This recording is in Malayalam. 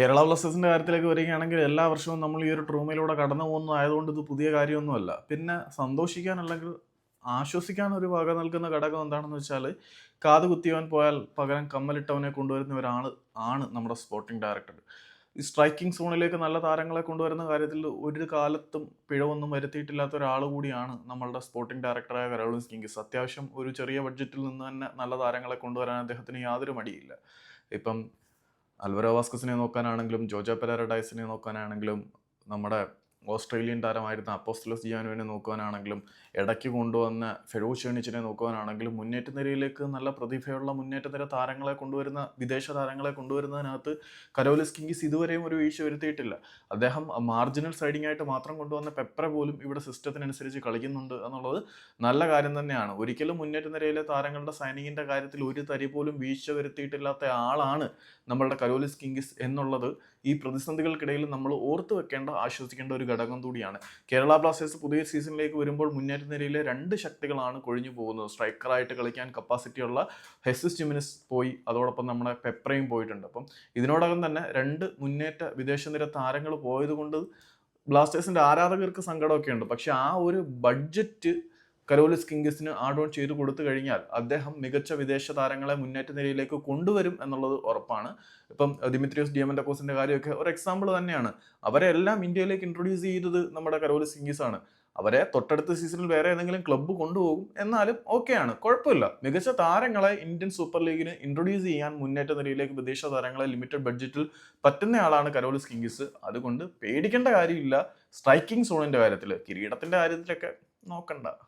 കേരള ബ്ലാസ്റ്റേഴ്സിന്റെ കാര്യത്തിലേക്ക് വരികയാണെങ്കിൽ എല്ലാ വർഷവും നമ്മൾ ഈ ഒരു ട്രൂമയിലൂടെ കടന്നു പോകുന്നതായതുകൊണ്ട് ഇത് പുതിയ കാര്യമൊന്നുമല്ല. പിന്നെ സന്തോഷിക്കാൻ അല്ലെങ്കിൽ ആശ്വസിക്കാൻ ഒരു വക നൽകുന്ന ഘടകം എന്താണെന്ന് വെച്ചാൽ കാത് കുത്തിയവൻ പോയാൽ പകരം കമ്മലിട്ടവനെ കൊണ്ടുവരുന്ന ഒരാൾ ആണ് നമ്മുടെ സ്പോർട്ടിംഗ് ഡയറക്ടർ ഈ സ്ട്രൈക്കിംഗ് സോണിലേക്ക് നല്ല താരങ്ങളെ കൊണ്ടുവരുന്ന കാര്യത്തിൽ ഒരു കാലത്തും പിഴവൊന്നും വരുത്തിയിട്ടില്ലാത്ത ഒരാൾ കൂടിയാണ് നമ്മളുടെ സ്പോർട്ടിംഗ് ഡയറക്ടറായ കരോളിൻസ് കിങ്കിസ്. അത്യാവശ്യം ഒരു ചെറിയ ബഡ്ജറ്റിൽ നിന്ന് തന്നെ നല്ല താരങ്ങളെ കൊണ്ടുവരാൻ അദ്ദേഹത്തിന് യാതൊരു മടിയില്ല. ഇപ്പം അൽവരോ വാസ്കസിനെ നോക്കാനാണെങ്കിലും ജോജോ പെരാഡൈസിനെ നോക്കാനാണെങ്കിലും നമ്മുടെ ഓസ്ട്രേലിയൻ താരമായിരുന്ന അപ്പോസ്റ്റലസ് ജിയാനുവിനെ നോക്കുവാനാണെങ്കിലും ഇടയ്ക്ക് കൊണ്ടുവന്ന ഫെറോസ് ഷെണിച്ചിനെ നോക്കുവാനാണെങ്കിലും മുന്നേറ്റ നിരയിലേക്ക് നല്ല പ്രതിഭയുള്ള മുന്നേറ്റ നിര താരങ്ങളെ കൊണ്ടുവരുന്ന വിദേശ താരങ്ങളെ കൊണ്ടുവരുന്നതിനകത്ത് കരോലിസ് കിങ്കിസ് ഇതുവരെയും ഒരു വീഴ്ച വരുത്തിയിട്ടില്ല. അദ്ദേഹം മാർജിനൽ സൈഡിംഗ് ആയിട്ട് മാത്രം കൊണ്ടുവന്ന പെപ്പറെ പോലും ഇവിടെ സിസ്റ്റത്തിനനുസരിച്ച് കളിക്കുന്നുണ്ട് എന്നുള്ളത് നല്ല കാര്യം തന്നെയാണ്. ഒരിക്കലും മുന്നേറ്റ നിരയിലെ താരങ്ങളുടെ സൈനിങ്ങിന്റെ കാര്യത്തിൽ ഒരു തരി പോലും വീഴ്ച വരുത്തിയിട്ടില്ലാത്ത ആളാണ് നമ്മളുടെ കരോലിസ് കിങ്കിസ് എന്നുള്ളത് ഈ പ്രതിസന്ധികൾക്കിടയിൽ നമ്മൾ ഓർത്തു വെക്കേണ്ട ആശ്വസിക്കേണ്ട ഒരു ഘടകം കൂടിയാണ്. കേരള ബ്ലാസ്റ്റേഴ്സ് പുതിയ സീസണിലേക്ക് വരുമ്പോൾ മുന്നേറ്റ നിരയിലെ രണ്ട് ശക്തികളാണ് കൊഴിഞ്ഞു പോകുന്നത്. സ്ട്രൈക്കറായിട്ട് കളിക്കാൻ കപ്പാസിറ്റി ഉള്ള ഹെസിസ് ജിമിനിസ് പോയി അതോടൊപ്പം നമ്മുടെ പെപ്രയും പോയിട്ടുണ്ട്. അപ്പം ഇതിനോടകം തന്നെ രണ്ട് മുന്നേറ്റ വിദേശ നിര താരങ്ങൾ പോയതുകൊണ്ട് ബ്ലാസ്റ്റേഴ്സിന്റെ ആരാധകർക്ക് സങ്കടമൊക്കെ ഉണ്ട് പക്ഷെ ആ ഒരു ബഡ്ജറ്റ് കരോലിസ് കിങ്കിസിന് ആഡ് ഓൺ ചെയ്തു കൊടുത്തു കഴിഞ്ഞാൽ അദ്ദേഹം മികച്ച വിദേശ താരങ്ങളെ മുന്നേറ്റ നിരയിലേക്ക് കൊണ്ടുവരും എന്നുള്ളത് ഉറപ്പാണ്. ഇപ്പം ദിമിത്രിയോസ് ഡിയമൻഡക്കോസിന്റെ കാര്യമൊക്കെ ഒരു എക്സാമ്പിൾ തന്നെയാണ്. അവരെ എല്ലാം ഇന്ത്യയിലേക്ക് ഇൻട്രൊഡ്യൂസ് ചെയ്തത് നമ്മുടെ കരോലിസ് കിങ്കിസ് ആണ് അവരെ തൊട്ടടുത്ത സീസണിൽ വേറെ ഏതെങ്കിലും ക്ലബ്ബ് കൊണ്ടുപോകും എന്നാലും ഓക്കെയാണ് കുഴപ്പമില്ല. മികച്ച താരങ്ങളെ ഇന്ത്യൻ സൂപ്പർ ലീഗിന് ഇൻട്രൊഡ്യൂസ് ചെയ്യാൻ മുന്നേറ്റ നിരയിലേക്ക് വിദേശ താരങ്ങളെ ലിമിറ്റഡ് ബഡ്ജറ്റിൽ പറ്റുന്ന ആളാണ് കരോലിസ് കിങ്കിസ്. അതുകൊണ്ട് പേടിക്കേണ്ട കാര്യമില്ല. സ്ട്രൈക്കിംഗ് സോണിന്റെ കാര്യത്തിൽ കിരീടത്തിന്റെ കാര്യത്തിലൊക്കെ നോക്കണ്ട.